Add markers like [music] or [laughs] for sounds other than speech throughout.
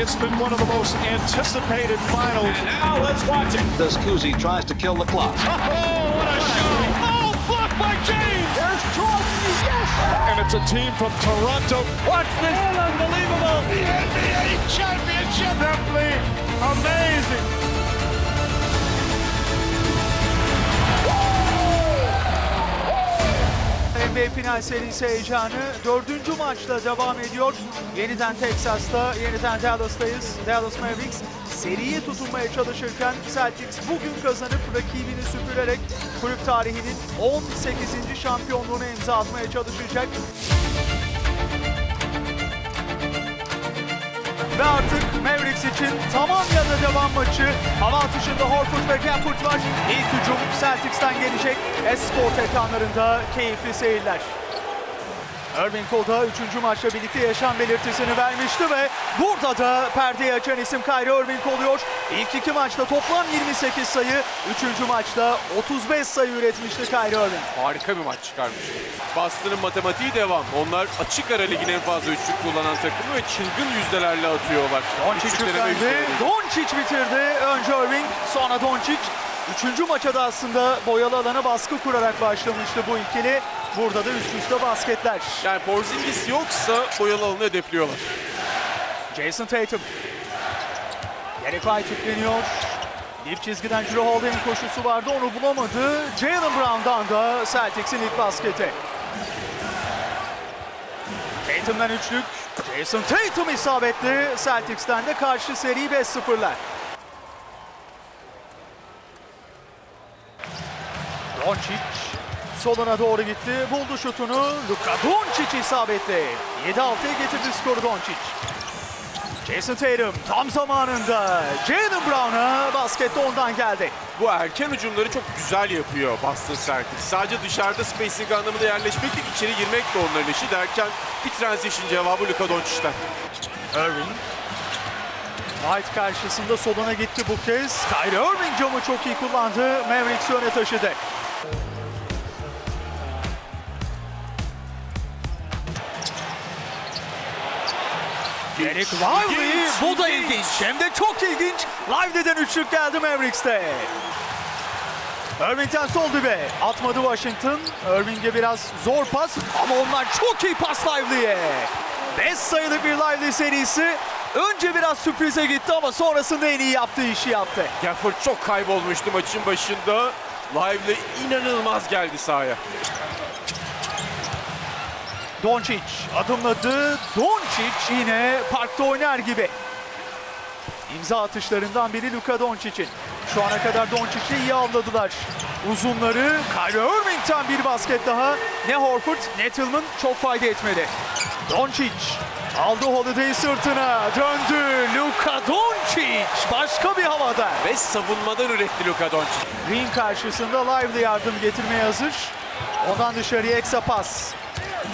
It's been one of the most anticipated finals. Now let's watch it. This Kuzi tries to kill the clock. Oh, what a shot! Oh, blocked by James! There's Jordan. Yes. And it's a team from Toronto. Watch this. Unbelievable. The NBA championship. Simply amazing. NBA final serisi heyecanı dördüncü maçla devam ediyor. Yeniden Texas'ta, yeniden Dallas'tayız. Dallas Mavericks seriyi tutunmaya çalışırken Celtics bugün kazanıp rakibini süpürerek kulüp tarihinin 18. şampiyonluğuna imza atmaya çalışacak. Ve artık Mavericks için tamam ya da devam maçı. Hava atışında Horford ve Gafford var. İlk hücum Celtics'ten gelecek. Esport ekranlarında keyifli seyirler. Irving Koda 3. maçla birlikte yaşam belirtisini vermişti ve burada da perdeyi açan isim Kyrie Irving oluyor. İlk iki maçta toplam 28 sayı, 3. maçta 35 sayı üretmişti Kyrie Irving. Harika bir maç çıkarmış. Boston'ın matematiği devam. Onlar açık ara ligin en fazla üçlük kullanan takımı ve çılgın yüzdelerle atıyorlar. Doncic yüklendi. Doncic bitirdi. Önce Irving, sonra Doncic. Üçüncü maça da aslında boyalı alana baskı kurarak başlamıştı bu ikili. Burada da üst üste basketler. Yani Porzingis yoksa boyalı alanı hedefliyorlar. Jason Tatum. Derek White yükleniyor. Dip çizgiden Drew Holiday'in koşusu vardı onu bulamadı. Jalen Brown'dan da Celtics'in ilk basketi. Tatum'dan üçlük. Jason Tatum isabetli. Celtics'ten de karşı seri 5-0'lar. Doncic soluna doğru gitti. Buldu şutunu. Luka Doncic isabetli. 7-6'ya getirdi skoru Doncic. Jason Tatum tam zamanında Jalen Brown'a baskette ondan geldi. Bu erken hücumları çok güzel yapıyor Boston Celtics. Sadece dışarıda spacing anlamında yerleşmek değil, içeri girmek de onların işi derken bir transition cevabı Luka Doncic'ten. Irving. White karşısında soluna gitti bu kez. Kyrie Irving camı çok iyi kullandı. Mavericks öne taşıdı. Derek Lively bu da ilginç. Hem de çok ilginç. Lively'den üçlük geldi Mavericks'te. Irving'den sol dibe. Atmadı Washington. Irving'e biraz zor pas ama onlar çok iyi pas Lively'ye. 5 sayılı bir Lively serisi. Önce biraz sürprize gitti ama sonrasında en iyi yaptığı işi yaptı. Gafford çok kaybolmuştu maçın başında. Live'le inanılmaz geldi sahaya. Doncic adımladı. Doncic yine parkta oynar gibi. İmza atışlarından biri Luka Doncic'in. Şu ana kadar Doncic'i iyi avladılar. Uzunları Kyrie Irving'den bir basket daha. Ne Horford ne Tillman çok fayda etmedi. Doncic aldı Holiday'i sırtına döndü. Luka Doncic başka bir havada. Ve savunmadan üretti Luka Doncic. Green karşısında Lively yardım getirmeye hazır. Ondan dışarıya eksa pas.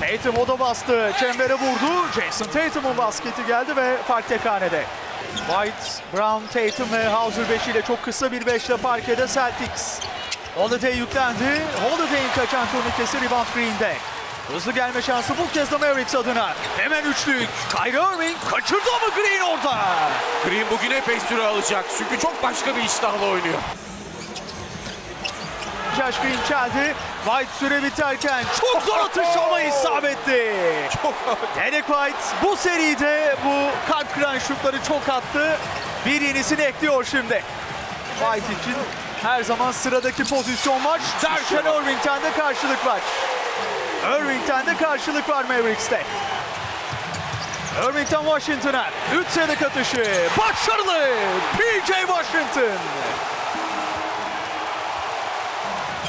Tatum o da bastı. Çembere vurdu. Jason Tatum'un basketi geldi ve fark tek hanede. White, Brown, Tatum ve Hauser 5 ile çok kısa bir beşle parkede Celtics. Holiday yüklendi. Holiday'in kaçan turnikesi rebound Green'de. Hızlı gelme şansı bu kez de Mavericks adına. Hemen üçlük. Kyrie Irving kaçırdı ama Green orada. Green bugün epey süre alacak çünkü çok başka bir iştahla oynuyor. Green çeldi. White süre biterken çok zor atış ama isabetli. Çok Derek White bu seride bu kalp kıran şutları çok attı. Bir yenisini ekliyor şimdi. White için her zaman sıradaki pozisyon var. Derken Irving'den de karşılık var. Irving'den de karşılık var Mavericks'te. Irving'den Washington'a. 3 sayılık atışı. Başarılı. PJ Washington.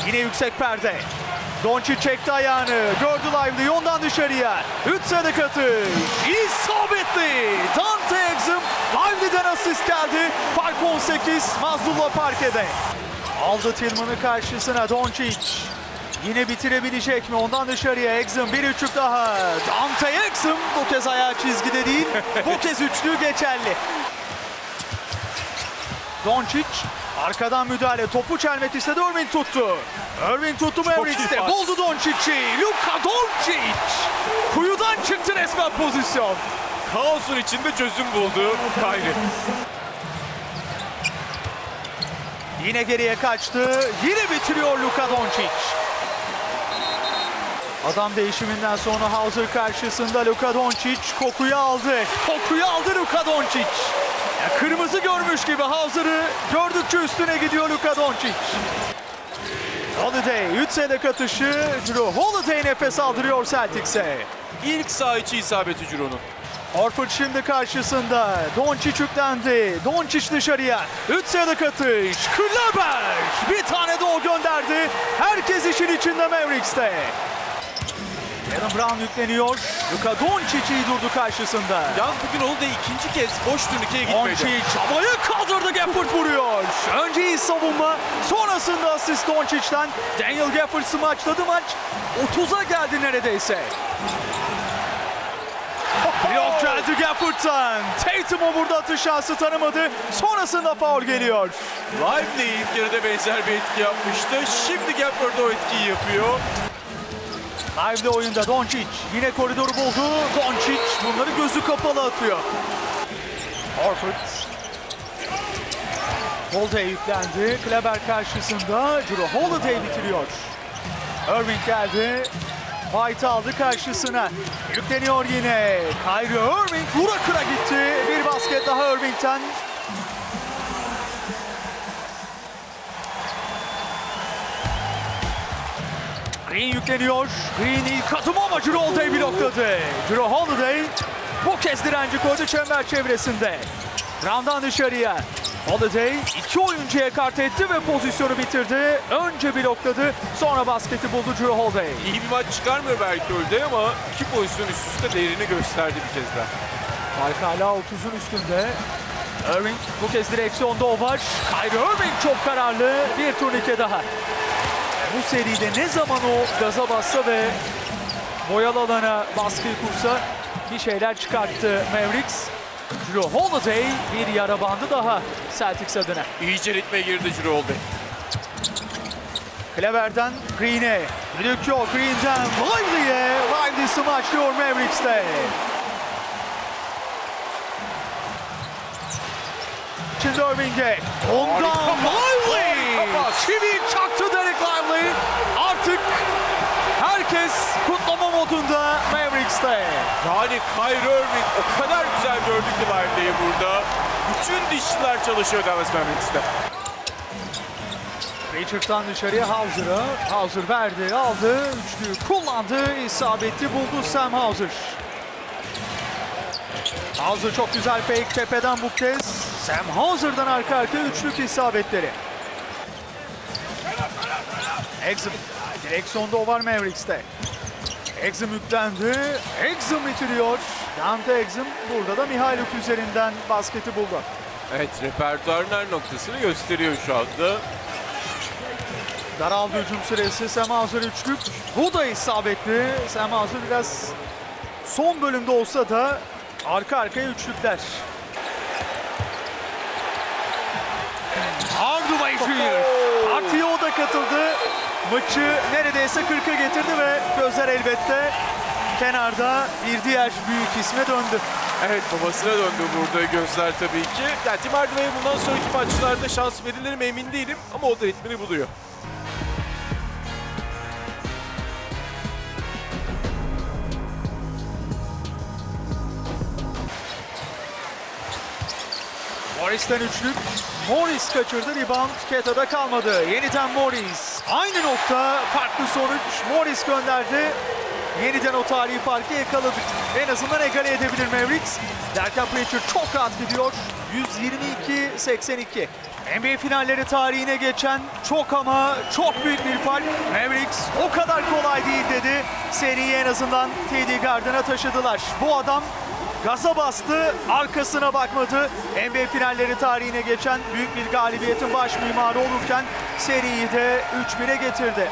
Yine yüksek perde. Doncic çekti ayağını. Gördü Lively ondan dışarıya. 3 sayılık atış. İsabetli. Dante Exum. Lively'den asist geldi. Fark 18. Mazlullah parkede. Aldı Tillman'ı karşısına Doncic. Yine bitirebilecek mi? Ondan dışarıya Exum bir üçlük daha. Dante Exum bu kez ayağı çizgide değil. Bu kez üçlüğü geçerli. Doncic arkadan müdahale topu çelmek istedi Irving tuttu. Irving tuttu Mavericks'te buldu Doncic'i. Luka Doncic kuyudan çıktı resmen pozisyon. kaosun içinde çözüm buldu Kyrie. Yine geriye kaçtı. Yine bitiriyor Luka Doncic. Adam değişiminden sonra Hauser karşısında Luka Doncic kokuyu aldı. Kokuyu aldı Luka Doncic. Ya kırmızı görmüş gibi Hauser'ı gördükçe üstüne gidiyor Luka Doncic. Holiday 3 sayılık atışı Drew Holiday nefes aldırıyor Celtics'e. İlk sağ içi isabeti Ciro'nun. Horford şimdi karşısında. Doncic yüklendi. Doncic dışarıya. 3 sayılık atış. Kleber. Bir tane de o gönderdi. Herkes işin içinde Mavericks'te. Adam Brown yükleniyor. Luka Doncic iyi durdu karşısında. Yalnız bugün Holiday ikinci kez boş turnike'ye gitmedi. Doncic havaya kaldırdı Gafford vuruyor. Önce iyi savunma. Sonrasında asist Doncic'ten. Daniel Gafford smaçladı maç. 30'a geldi neredeyse. [laughs] Blok geldi Gafford'tan. Tatum'u burada atış şansı tanımadı. Sonrasında faul geliyor. Lively ilk yarıda benzer bir etki yapmıştı. Şimdi Gafford o etkiyi yapıyor. Live'de oyunda Doncic. Yine koridoru buldu. Doncic bunları gözü kapalı atıyor. Horford. Holiday yüklendi. Kleber karşısında. Drew Holiday bitiriyor. Irving geldi. White aldı karşısına. Yükleniyor yine. Kyrie Irving vura kıra gitti. Bir basket daha Irving'ten. Green yükleniyor. Green ilk adım ama Drew Holiday blokladı. Drew Holiday bu kez direnci koydu çember çevresinde. Round'dan dışarıya. Holiday iki oyuncuya kart etti ve pozisyonu bitirdi. Önce blokladı, sonra basketi buldu Drew Holiday. İyi bir maç çıkarmıyor belki Holiday ama iki pozisyon üst üste değerini gösterdi bir kez daha. Fark hala 30'un üstünde. Irving bu kez direksiyonda o var. Kyrie Irving çok kararlı. Bir turnike daha. Bu seride ne zaman o gaza bassa ve boyalı alana baskıyı kursa bir şeyler çıkarttı Mavericks. Drew Holiday bir yara bandı daha Celtics adına. İyice ritme girdi Drew Holiday. Clever'den Green'e. Düdük yok Green'den Lively'e. Lively smaçlıyor Mavericks'te. Şimdi Irving'e. Ondan Lively. Harika pas. Çivi çaktı Derek Lively. Artık herkes kutlama modunda Mavericks'te. Yani Kyrie Irving o kadar güzel gördü ki Lively'yi burada. Bütün dişçiler çalışıyor Dallas Mavericks'te. Richard'dan dışarıya Hauser'a. Hauser verdi, aldı, üçlüyü kullandı, isabeti buldu Sam Hauser. Hauser çok güzel fake tepeden bu kez. Sam Hauser'dan arka arkaya üçlük isabetleri. Exum. Direksiyonda o var Mavericks'te. Exum yüklendi. Exum bitiriyor. Dante Exum burada da Mihailuk üzerinden basketi buldu. Evet repertuarın her noktasını gösteriyor şu anda. Daraldı hücum süresi. Sam Hauser üçlük. Bu da isabetli. Sam Hauser biraz son bölümde olsa da arka arkaya üçlükler. Hardaway Jr. Partiye o da katıldı. Maçı neredeyse 40'a getirdi ve gözler elbette kenarda bir diğer büyük isme döndü. Evet babasına döndü burada gözler tabii ki. Yani Tim Hardaway'e bundan sonraki maçlarda şans verilir mi emin değilim ama o da ritmini buluyor. Morris'ten üçlük. Morris kaçırdı. Rebound Keta'da kalmadı. Yeniden Morris. Aynı nokta. Farklı sonuç. Morris gönderdi. Yeniden o tarihi farkı yakaladık. En azından egale edebilir Mavericks. Derken Pritchard çok rahat gidiyor. 122-82. NBA finalleri tarihine geçen çok ama çok büyük bir fark. Mavericks o kadar kolay değil dedi. Seriyi en azından TD Garden'a taşıdılar. Bu adam Gaza bastı, arkasına bakmadı. NBA finalleri tarihine geçen büyük bir galibiyetin baş mimarı olurken seriyi de 3-1'e getirdi.